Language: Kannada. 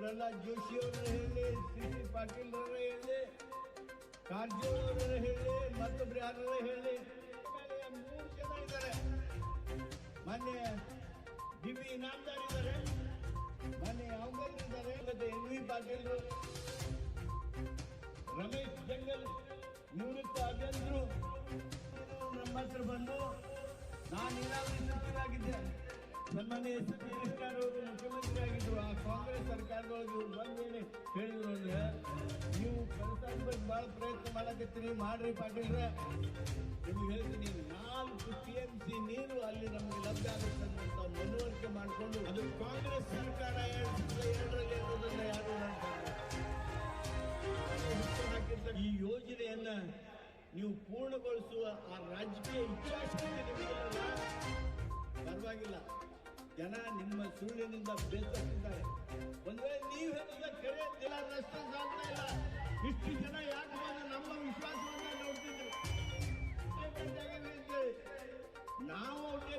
ಪ್ರಹ್ಲಾದ್ ಜೋಶಿ ಅವರು ಹೇಳಿ ಸಿ ಸಿ ಪಾಟೀಲ್ ಅವರ ಹೇಳಿ ಕಾರಜೋಳ ಅವರು ಹೇಳಿ ಮತ್ತೊಬ್ರು ಯಾರು ಹೇಳಿ ಆಮೇಲೆ ಮೂರು ಜನ ಇದ್ದಾರೆ ಮೊನ್ನೆ ಡಿ ಬಿ ಇನಾಮ್ದಾರ್ ಇದ್ದಾರೆ ಮೊನ್ನೆ ಅವಂಗಲ್ ಇದ್ದಾರೆ ಮತ್ತೆ N V Patil Ramesh jungle ನಿವೃತ್ತ ಅಭಿಯಂತರು ನಮ್ಮ ಹತ್ರ ಬಂದು ನಾನು ನೀರಾವರಿ ಸಚಿವರಾಗಿದ್ದೆ ಸನ್ಮಾನ್ಯ ಎಸ್ ಕಾಂಗ್ರೆಸ್ ಇವ್ರು ಬಂದೇನೆ ಹೇಳಿದ್ರು ಅಂದ್ರೆ ನೀವು ಕೆಲಸ ಬಗ್ಗೆ ಭಾಳ ಪ್ರಯತ್ನ ಮಾಡಕತ್ತೀರಿ, ಮಾಡ್ರಿ ಪಾಟೀಲ್ರೆ. ನಿಮ್ಗೆ ಹೇಳ್ತೀನಿ ನಾಲ್ಕು ಟಿ ಎಂ ಸಿ ನೀರು ಅಲ್ಲಿ ನಮ್ಗೆ ಲಭ್ಯ ಆಗುತ್ತೆ ಅಂತ ಮನವರಿಕೆ ಮಾಡಿಕೊಂಡು ಅದು ಕಾಂಗ್ರೆಸ್ ಸರ್ಕಾರ ಎರಡರಲ್ಲಿ ಇರೋದನ್ನ ಯಾರು. ಈ ಯೋಜನೆಯನ್ನ ನೀವು ಪೂರ್ಣಗೊಳಿಸುವ ಆ ರಾಜಕೀಯ ಇಚ್ಛಾಶಕ್ತಿ ನಿಮಗೆ ಪರವಾಗಿಲ್ಲ. ಜನ ನಿಮ್ಮ ಸುಳ್ಳಿನಿಂದ ಬೇಸತ್ತಿದ್ದಾರೆ. ಒಂದ್ ವೇಳೆ ನೀವು ಹೇಳಿದ ಕರೆ ನಷ್ಟ ಸಾಧ್ಯ ಇಲ್ಲ. ಇಷ್ಟು ಜನ ಯಾಕೆ ಬಂದು ನಮ್ಮ ವಿಶ್ವಾಸವನ್ನ ನೋಡ್ತಿದ್ರು? ನಾವು ಅವ್ರಿಗೆ